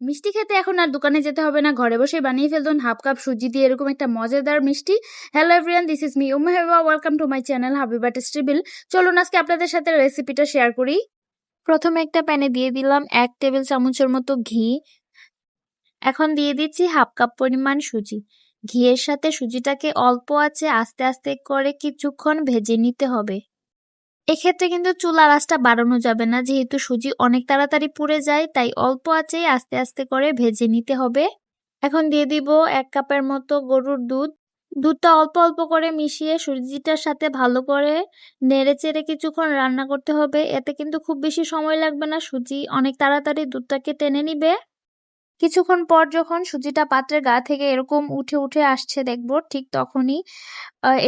মিষ্টি খেতে এখন আর দোকানে যেতে হবে না। ঘরে বসে বানিয়ে ফেলুন হাফ কাপ সুজি দিয়ে এরকম একটা মজাদার মিষ্টি। Hello everyone this is me Uma Heba welcome to my channel Habiba টেস্টিবিল চলুন আজকে আপনাদের সাথে রেসিপিটা শেয়ার করি। প্রথমে একটা প্যানে দিয়ে দিলাম এক টেবিল চামচের মতো ঘি। এখন দিয়ে দিচ্ছি হাফ কাপ পরিমাণ সুজি। ঘিয়ের সাথে সুজিটাকে অল্প আছে আস্তে আস্তে করে কিছুক্ষণ ভেজে নিতে হবে। এক্ষেত্রে কিন্তু চুলার আঁচটা বাড়ানো যাবে না। যেহেতু সুজি অনেক তাড়াতাড়ি পুড়ে যায়, তাই অল্প আঁচেই আস্তে আস্তে করে ভেজে নিতে হবে। এখন দিয়ে দিব এক কাপের মতো গরুর দুধ। দুধটা অল্প অল্প করে মিশিয়ে সুজিটার সাথে ভালো করে নেড়ে চেড়ে কিছুক্ষণ রান্না করতে হবে। এতে কিন্তু খুব বেশি সময় লাগবে না, সুজি অনেক তাড়াতাড়ি দুধটাকে টেনে নিবে। কিছুক্ষণ পর যখন সুজিটা পাত্রের গা থেকে এরকম উঠে উঠে আসছে, দেখব ঠিক তখনই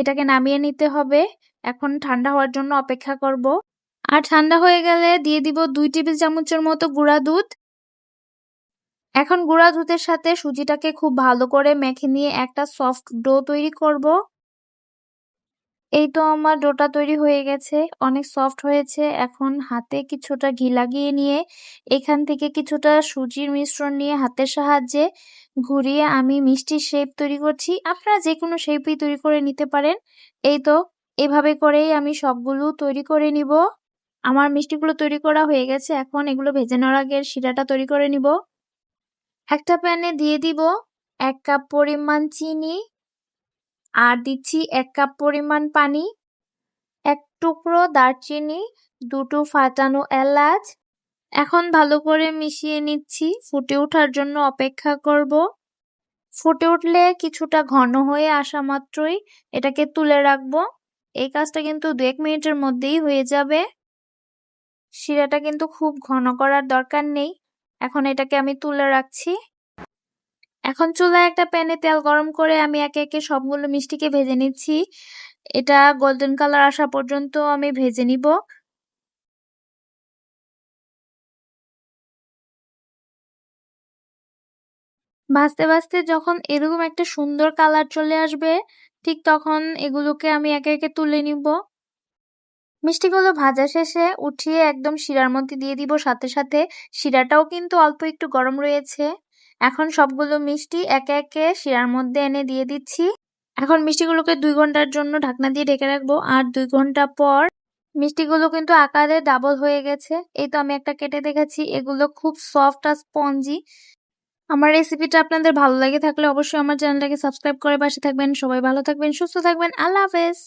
এটাকে নামিয়ে নিতে হবে। এখন ঠান্ডা হওয়ার জন্য অপেক্ষা করব। আর ঠান্ডা হয়ে গেলে দিয়ে দিব দুই টেবিল চামচের মতো গুঁড়া দুধ। এখন গুঁড়া দুধের সাথে সুজিটাকে খুব ভালো করে মেখে নিয়ে একটা সফট ডো তৈরি করব। এই তো আমার ডোটা তৈরি হয়ে গেছে, অনেক সফট হয়েছে। এখন হাতে কিছুটা ঘি লাগিয়ে নিয়ে এখান থেকে কিছুটা সুজির মিশ্রণ নিয়ে হাতের সাহায্যে ঘুরিয়ে আমি মিষ্টির শেপ তৈরি করছি। আপনারা যে কোনো শেপই তৈরি করে নিতে পারেন। এই তো এভাবে করেই আমি সবগুলো তৈরি করে নিব। আমার মিষ্টিগুলো তৈরি করা হয়ে গেছে, এখন এগুলো ভেজে নেওয়ার আগে শিরাটা তৈরি করে নিব। একটা প্যানে দিয়ে দিব এক কাপ পরিমাণ চিনি আর দিচ্ছি এক কাপ পরিমাণ পানি, এক টুকরো দারচিনি, দুটো ফাটানো এলাচ। এখন ভালো করে মিশিয়ে নিচ্ছি, ফুটে ওঠার জন্য অপেক্ষা করব। ফুটে উঠলে কিছুটা ঘন হয়ে আসা মাত্রই এটাকে তুলে রাখব। এই কাজটা কিন্তু দু এক মিনিটের মধ্যেই হয়ে যাবে। শিরাটা কিন্তু খুব ঘন করার দরকার নেই। এখন এটাকে আমি তুলে রাখছি। এখন চুলায় একটা প্যানে তেল গরম করে আমি একে একে সবগুলো মিষ্টিকে ভেজে নিচ্ছি। এটা গোল্ডেন কালার আসা পর্যন্ত আমি ভেজে নিব। ভাজতে ভাজতে যখন এরকম একটা সুন্দর কালার চলে আসবে ঠিক তখন এগুলোকে আমি একে একে তুলে নিব। মিষ্টিগুলো ভাজা শেষে উঠিয়ে একদম শিরার মধ্যে দিয়ে দিব। সাথে সাথে শিরাটাও কিন্তু অল্প একটু গরম রয়েছে। এখন সবগুলো মিষ্টি একে একে শিরার মধ্যে এনে দিয়ে দিচ্ছি। এখন মিষ্টিগুলোকে দুই ঘণ্টার জন্য ঢাকনা দিয়ে ঢেকে রাখব। আর দুই ঘণ্টা পর মিষ্টিগুলো কিন্তু আকারে ডাবল হয়ে গেছে। এই তো আমি একটা কেটে দেখেছি এগুলো খুব সফট আর স্পঞ্জি আমার রেসিপিটা আপনাদের ভালো লাগে থাকলে অবশ্যই আমার চ্যানেলটাকে সাবস্ক্রাইব করে পাশে থাকবেন। সবাই ভালো থাকবেন, সুস্থ থাকবেন। আল্লাহ হাফেজ।